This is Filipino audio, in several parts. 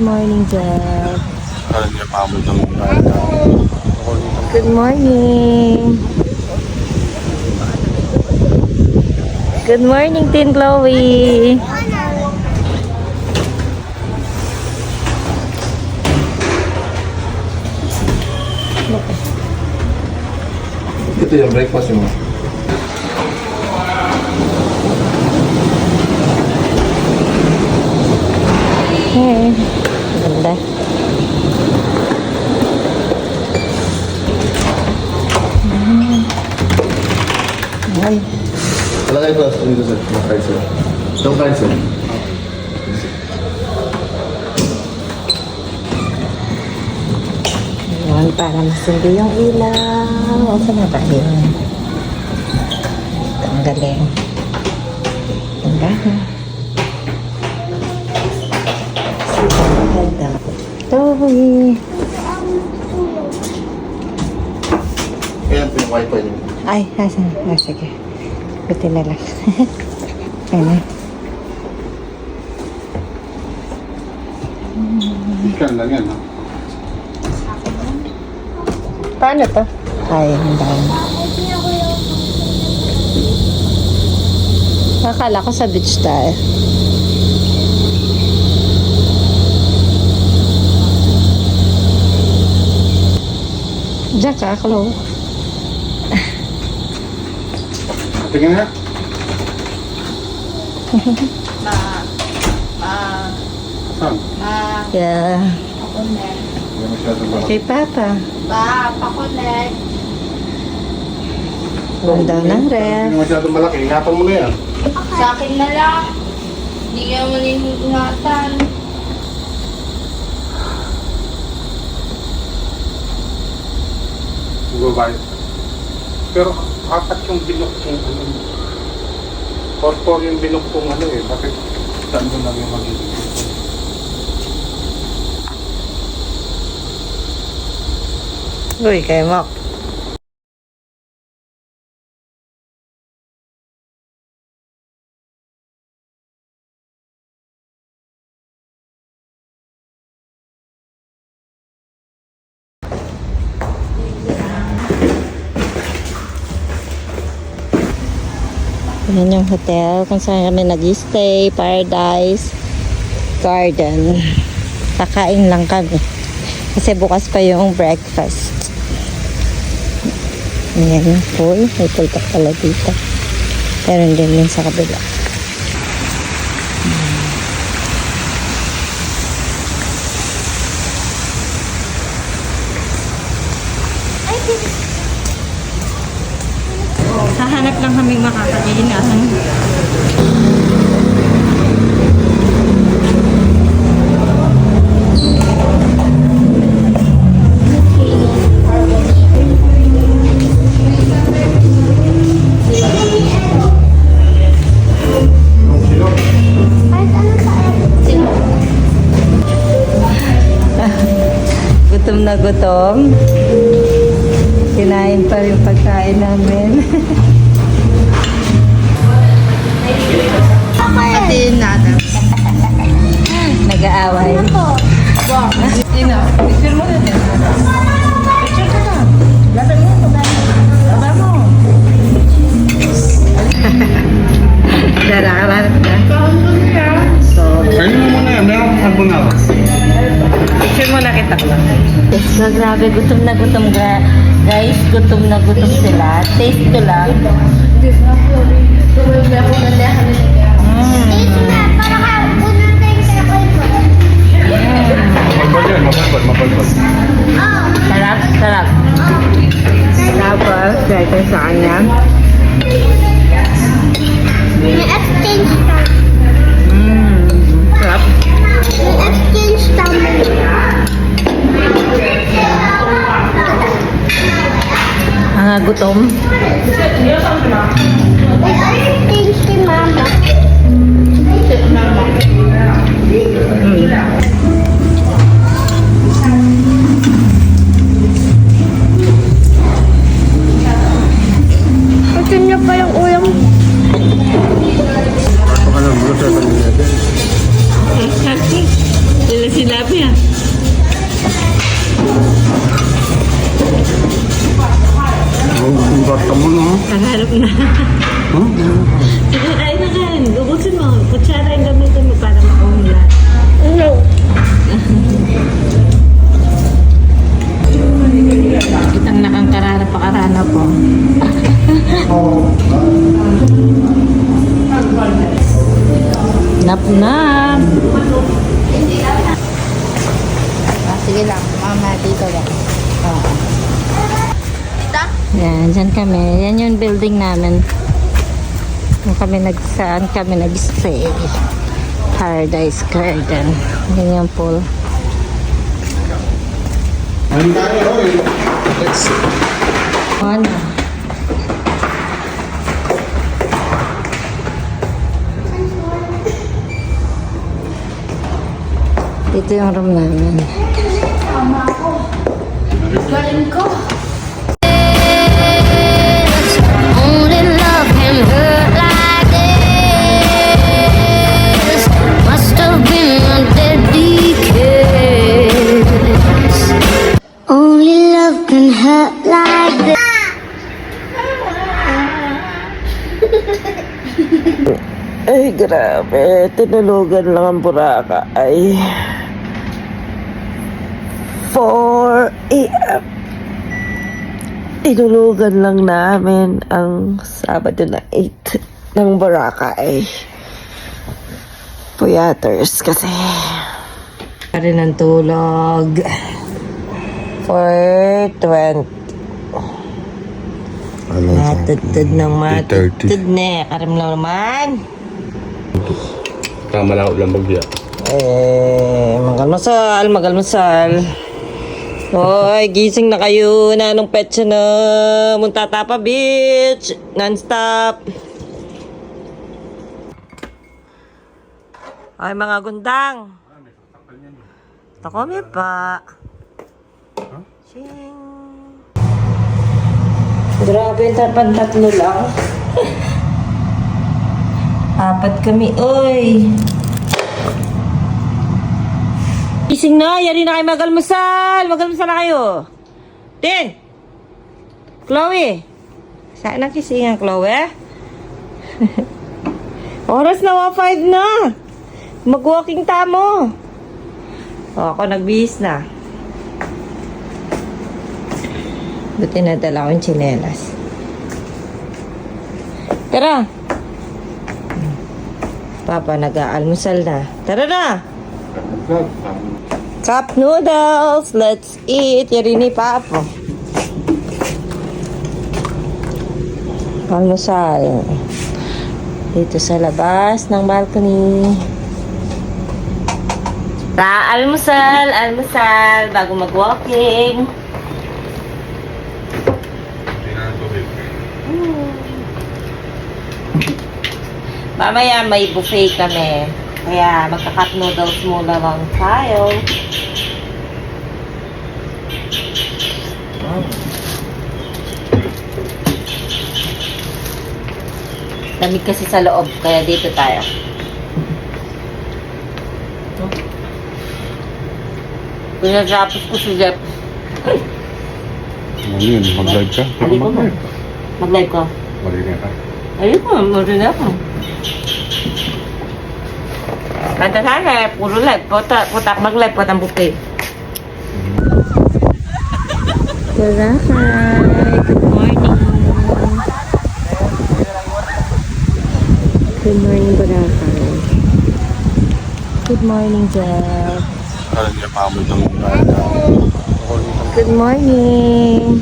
Good morning, Jeff. Good morning. Good morning, Tin Chloe. Ito yung breakfast mo. Ay, Talagay ko dito sir. Makain sir. Itong kain sir. Ayan, para masundi yung ilaw. O, saan na ba yun? Ito, ang galing. Ang galing. Chloe. Ayan po yung wifi niyo. Ay, asan? Ah, sige. Buti na lang. Ayan. Ikan lang yan ha. Paano to? Ay, ang dami. Akala ko sa beach tayo. Diyan ka, Chloe. Tingnan nga. Saan? Yeah. Hindi masyadong malaki. Kay Papa. Ba, pakulit. Ganda ng ref. Hindi masyadong malaki. Ingatan mo na yan. Sa akin na lang. Hindi ka naman iningatan. Babae. Pero apat yung binok kong ano. Four-four yung binok kong ano eh. Bakit saan mo lang yung magiging? Uy, kay Mok. Yan yung hotel kung saan kami nag-stay, Paradise Garden. Kakain lang kami. Kasi bukas pa yung breakfast. Yung pool. May pa pala dito. Pero hindi din sa kabila. Grabe, gutom na gutom ga. Guys, gutom na gutom sila. Taste ko lang. Sarap, sarap. Tapos, ito sa kanya. May exchange Mga gutom. May no? Nakaharap na. Huh? Sige, kain na kain. Ubusin mo. Kutsara yung gamitin mo para makuhula. Kitang nakangkarara pa karana po. Nap nap. Ah, sige lang, mama, dito lang. Yan, dyan kami. Yan yung building namin. Yan kami nag, saan kami nag-stay. Paradise Garden. Yan yung pool. Ano? Dito yung room namin. Only Ay, grabe. Tinulugan lang ang buraka. Ay. 4 a.m. Tinulugan lang namin ang Sabado na 8 ng Boracay. Puyaters kasi. Pa rin ang tulog. 4.20. Matutod ng matutod 8:30. na. Karam lang naman. Tama lang lang bagya. Eh, magalmasal, magalmasal. Hoy, gising na kayo. Nanong petsa na. Muntatapa Beach. Non-stop. Ay, mga gundang. Takome pa. Ching. Grabe, tapan tatlo lang. Apat kami, oy. Gising na, yari na kayo magalmasal. Magalmasal na kayo. Din! Chloe! Saan ang kisingan, Chloe? Oras na, 1.5 na. Mag-walking tamo. O, ako nagbihis na. Buti na dala ko yung chinelas. Tara! Papa, nag-aalmusal na. Tara na! Cup noodles! Let's eat! Yari ni Papa. Almusal. Dito sa labas ng balcony. Ta, almusal! Almusal! Bago mag-walking. Mamaya may buffet kami. Kaya magka-cup noodles muna lang tayo. Mm. Lamig kasi sa loob, kaya dito tayo. Pinatapos ko si Jeff. Ano yun? Mag-live ka? Hindi ko? Mag-live ko. Ka. Ayun ko, marunong ako. Kanta sana, puro live. Puta, puta, mag-live po ng buffet. Tara, hi. Good morning. Good morning, Boracay. Good morning, Jeff. Parang Good morning.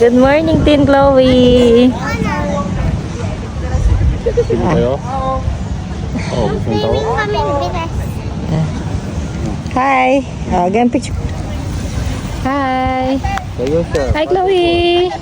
Good morning, Tin Chloe. Kayo? Oo, gusto ng tao. Kami bilas. Hi. Oh, again picture. Hi. Kayo siya. Hi. Chloe!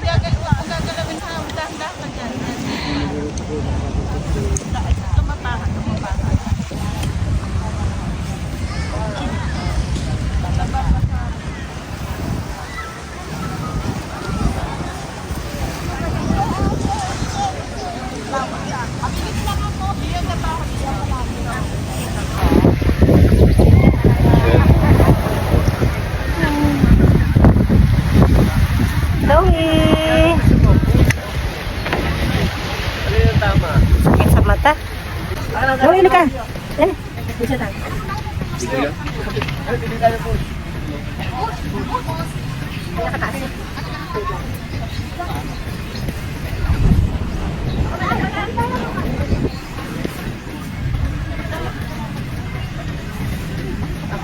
Ano ka? Yan.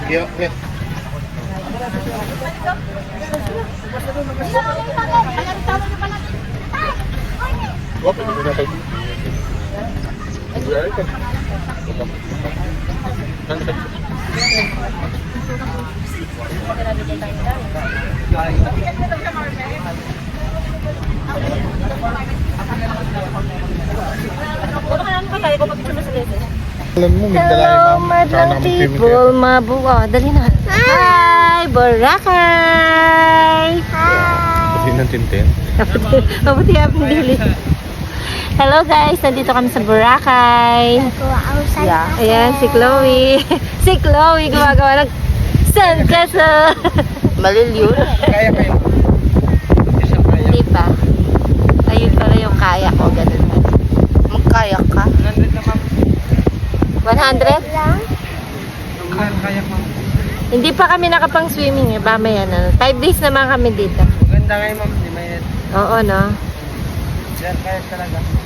Yeah, yeah. Wap, hindi na kayo. Right. Alam mo, Hello, madlang people, mabuo. Dali na. Hi, Boracay! Hindi ng tintin. Mabuti happy dili. Hello guys, nandito kami sa Boracay. Yeah. Ayan, si Chloe. si Chloe gumagawa ng sandcastle. Malil yun. Kaya kayo. Hindi pa. Ayun pala yung kaya ko. Ganun pa. Magkaya ka? 100? Kaya, kaya ko. Hindi pa kami nakapang swimming eh. Mamaya na. Five days naman kami dito. Maganda kayo ma'am, di may Oo, no? yan kaya talaga.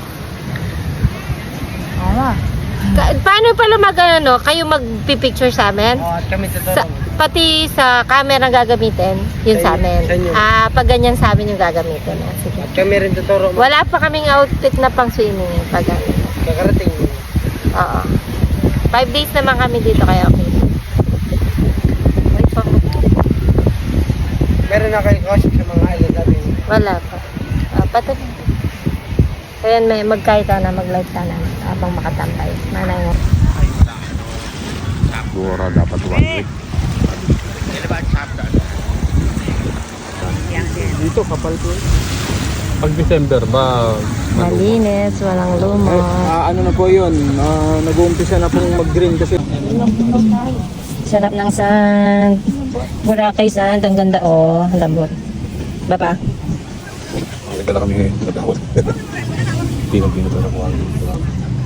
Ka- paano pala mag, ano, kayo magpipicture sa amin? Oh, at kami Sa, pati sa camera ang gagamitin, yun sa Sa inyo- amin. sa inyo. Ah, pag ganyan sa amin yung gagamitin. Ah, sige. At kami rin tuturo. Wala pa kaming outfit na pang swimming eh, pag ano. Kakarating. Oo. Five days naman kami dito kaya okay. Wait pa. Meron na kayo kausap sa mga natin. Wala pa. Ah, pato. Ayan, may magkahit na, mag-light ka na habang makatambay. Nanay mo. Siguro dapat one week. Dito, kapal ko. Pag December ba? Malinis, walang lumot. Ah, ano na po yun? Ah, nag-uumpisa na pong mag-green kasi. Sarap ng sand. Boracay sand. Ang ganda. Oh, lambot. Baba. Hindi ka kami sa dahon. Pinang-pino pa na po.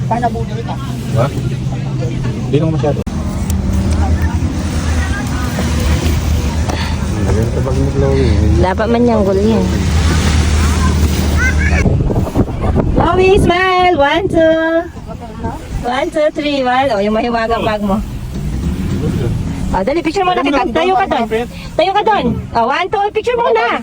Paano po nyo ito? Ha? Hindi naman masyado. Dapat man niyang yan. Chloe, smile! One, two. One, two, three. One. O, yung mahiwagang bag mo. O, dali, picture muna kita. Tayo ka doon. Tayo ka doon. O, one, two. Picture muna.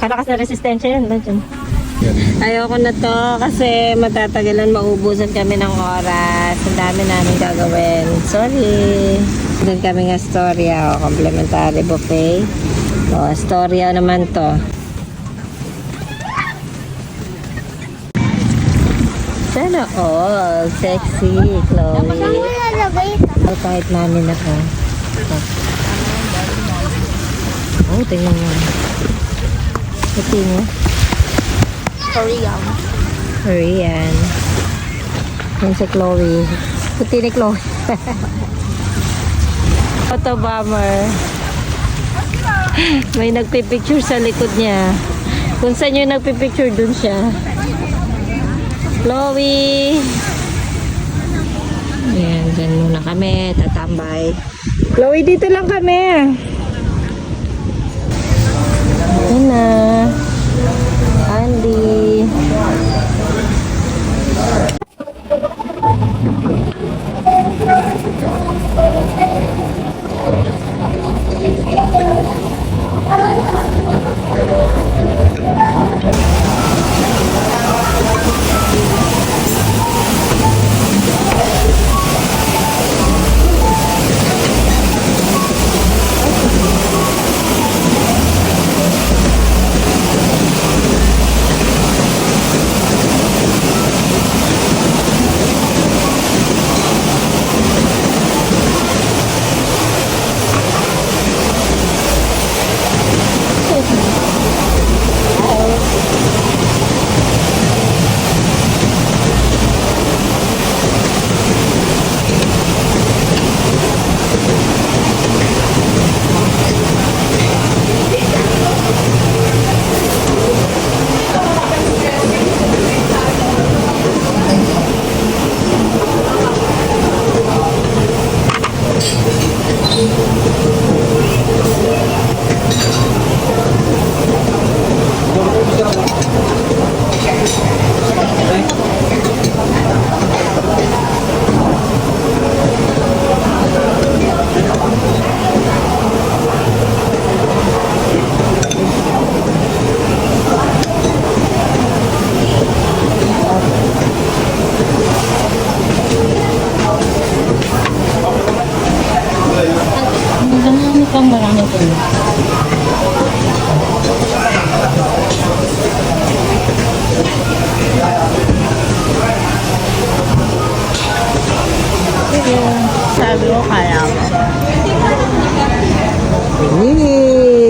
Kalakas na resistensya yan. Doon. Ayoko na to kasi matatagalan maubusan kami ng oras. Ang dami namin gagawin. Sorry. Doon kami ng Astoria. O, complimentary buffet. O, Astoria naman to. Sana all. Sexy, Chloe. Oh, kahit namin ako. Oh, tingnan mo. Puti mo. Korean. Korean. Yan si Chloe. Puti ni Chloe. Photo bomber. May nagpipicture sa likod niya. Kung saan yung nagpipicture, dun siya. Chloe! Ayan, dyan muna kami. Tatambay. Chloe, dito lang kami. Ayan na.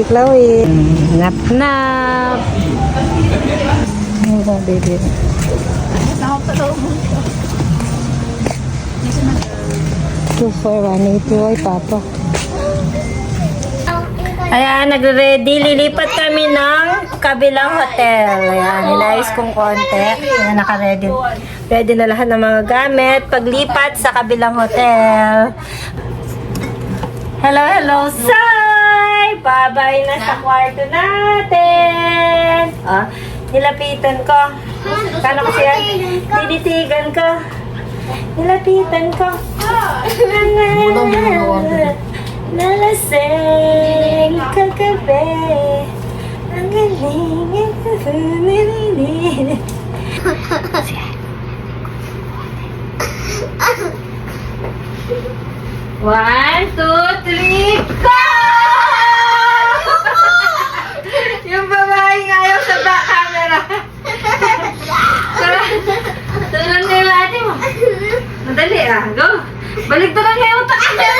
Yee, Chloe. Nap nap. Ano ba, baby? Two for one eighty. Oy, papa. Ayan, nagre-ready. Lilipat kami ng kabilang hotel. Ayan, hinayos kong konti. Ayan, naka-ready. Ready na lahat ng mga gamit. Paglipat sa kabilang hotel. Hello, hello, Sai! Babay na sa kwarto natin. Ah, nilapitan ko. Kano kasi yan? Tinitigan ko. Nilapitan ko. Nalasing kagabi. Ang galing ito. Nililit. One, two, three, go! Yung babae nga ayaw sa back camera. Na yung ate mo. Madali ah, go. Balik to lang yung utak mo.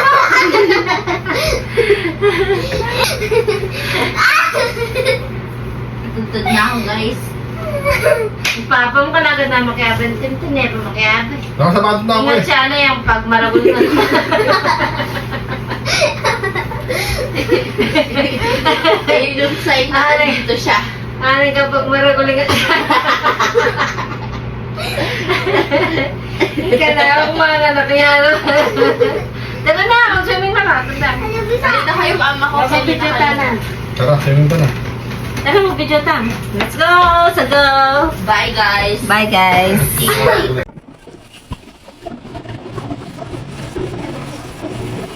Tuntun na ako, guys. Papa mo ka na agad na makiaban. Tintinero makiaban. Nakasabatot na ako Ingat eh. siya na yung pag maragol na. Ayun yung sign na Ay. dito siya. Ano kapag maragol nga. Ika na yung mga anak niya. no? Tara na, mag-swimming na ka. Tara. Salita kayo, mama ko. Kasi video tanan. Tara, swimming ka na. Tara, mag-video tan. Let's go! Sa go! Bye, guys. Bye guys!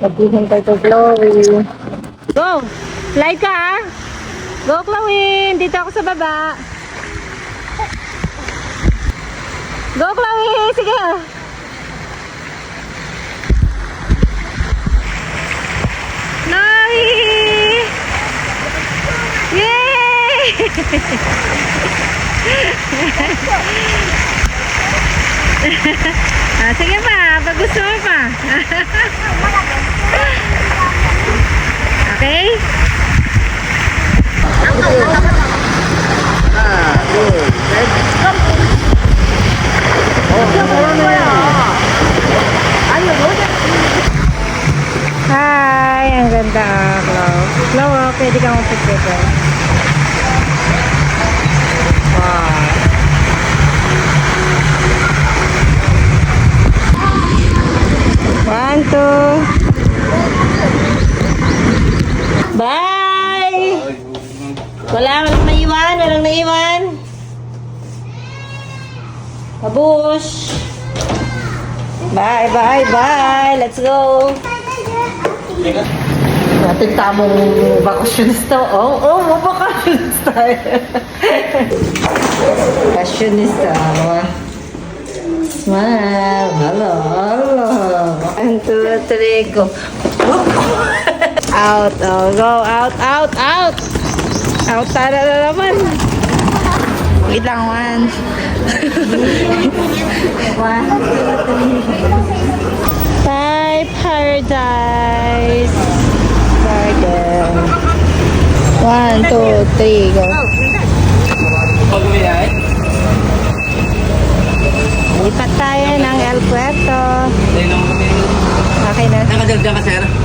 Maghihintay ko, Chloe. Go! Fly ka, ah! Go, Chloe! Dito ako sa baba. Go, Chloe! Sige! Chloe! Yay! ah, sige pa, pag gusto mo pa. okay? Hi! Ang ganda, Chloe. Chloe, oh, pwede kang upit-upit. Two. Bye! Wala, walang naiwan, walang naiwan. Babush! Bye, bye, bye! Let's go! Natin tamong bakasyonista. Oh, oh, mo bakasyonista. Bakasyonista. Smile. Hello. One, two, three, go. out, oh, go, out, out, out. Out tara na naman. Wait lang, one. one, two, three. Bye, paradise. Garden. One, two, three, go. Lipat tayo ng El Puerto. Okay na. Nakadalda ka, sir?